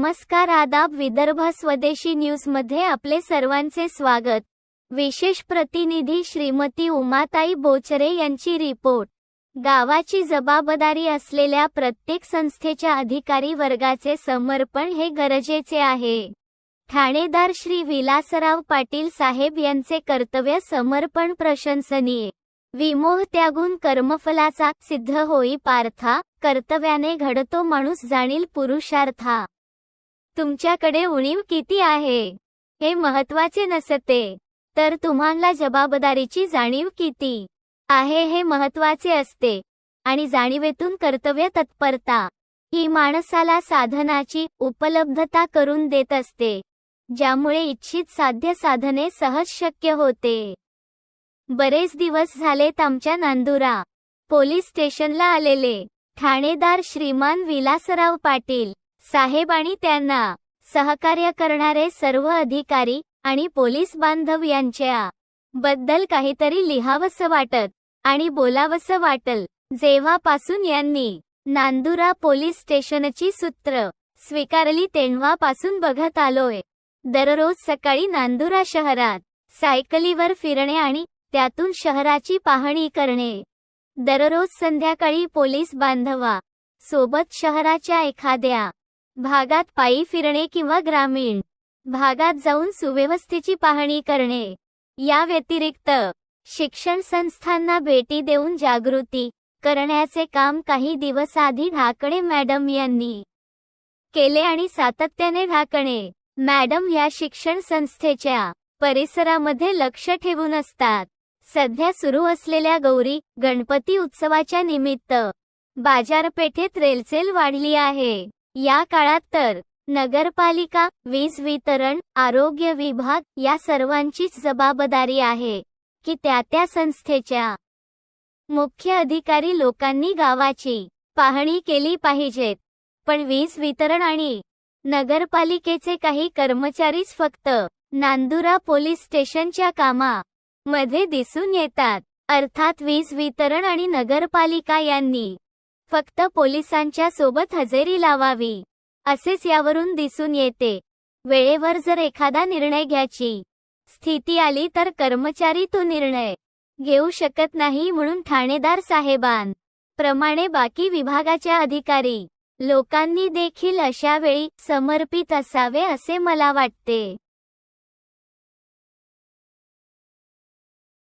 नमस्कार आदाब विदर्भ स्वदेशी न्यूजमध्ये आपले सर्वांचे स्वागत. विशेष प्रतिनिधी श्रीमती उमाताई बोचरे यांची रिपोर्ट. गावाची जबाबदारी असलेल्या प्रत्येक संस्थेच्या अधिकारी वर्गाचे समर्पण हे गरजेचे आहे. ठाणेदार श्री विलासराव पाटील साहेब यांचे कर्तव्य समर्पण प्रशंसनीय. विमोह त्यागून कर्मफलाचा सिद्ध होई पार्था कर्तव्याने घडतो माणूस जाणील पुरुषार्था. तुमच्याकडे उणीव किती आहे? हे महत्त्वाचे नसते. तर तुम्हाला जबाबदारीची जाणीव किती आहे हे महत्त्वाचे असते. आणि जाणीवेतून कर्तव्य तत्परता ही माणसाला साधनाची उपलब्धता करून देत असते ज्यामुळे इच्छित साध्य साधने सहज शक्य होते. बरेच दिवस झालेत आमच्या नांदुरा पोलीस स्टेशनला आलेले ठाणेदार श्रीमान विलासराव पाटील. साहेब आणि त्यांना सहकार्य करणारे सर्व अधिकारी आणि पोलीस बांधव यांच्या बद्दल काहीतरी लिहावंसं वाटत आणि बोलावंसं वाटल. जेव्हापासून यांनी नांदुरा पोलीस स्टेशनची सूत्र स्वीकारली तेव्हापासून बघत आलोय. दररोज सकाळी नांदुरा शहरात सायकलीवर फिरणे आणि त्यातून शहराची पाहणी करणे. दररोज संध्याकाळी पोलीस बांधवा सोबत शहराच्या एखाद्या भागात पायी फिरणे किंवा ग्रामीण भागात जाऊन सुव्यवस्थेची पाहणी करणे. या व्यतिरिक्त शिक्षण संस्थांना भेटी देऊन जागृती करण्याचे काम काही दिवस आधी ढाकणे मॅडम यांनी केले आणि सातत्याने ढाकणे. मॅडम या शिक्षण संस्थेच्या परिसरामध्ये लक्ष ठेवून असतात. सध्या सुरू असलेल्या गौरी गणपती उत्सवाच्या निमित्त बाजारपेठेत रेलचेल वाढली आहे. या काळात तर नगरपालिका वीज वितरण आरोग्य विभाग या सर्वांचीच जबाबदारी आहे की त्या त्या संस्थेच्या मुख्य अधिकारी लोकांनी गावाची पाहणी केली पाहिजेत. पण वीज वितरण आणि नगरपालिकेचे काही कर्मचारीच फक्त नांदुरा पोलीस स्टेशनच्या कामा मध्ये दिसून येतात. अर्थात वीज वितरण आणि नगरपालिका यांनी फक्त पोलिसांच्या सोबत हजेरी लावावी असेच यावरून दिसून येते. वेळेवर जर एखादा निर्णय घ्यायची स्थिती आली तर कर्मचारी तो निर्णय घेऊ शकत नाही म्हणून ठाणेदार साहेबान प्रमाणे बाकी विभागाच्या अधिकारी लोकांनी देखील अशा वेळी समर्पित असावे असे मला वाटते.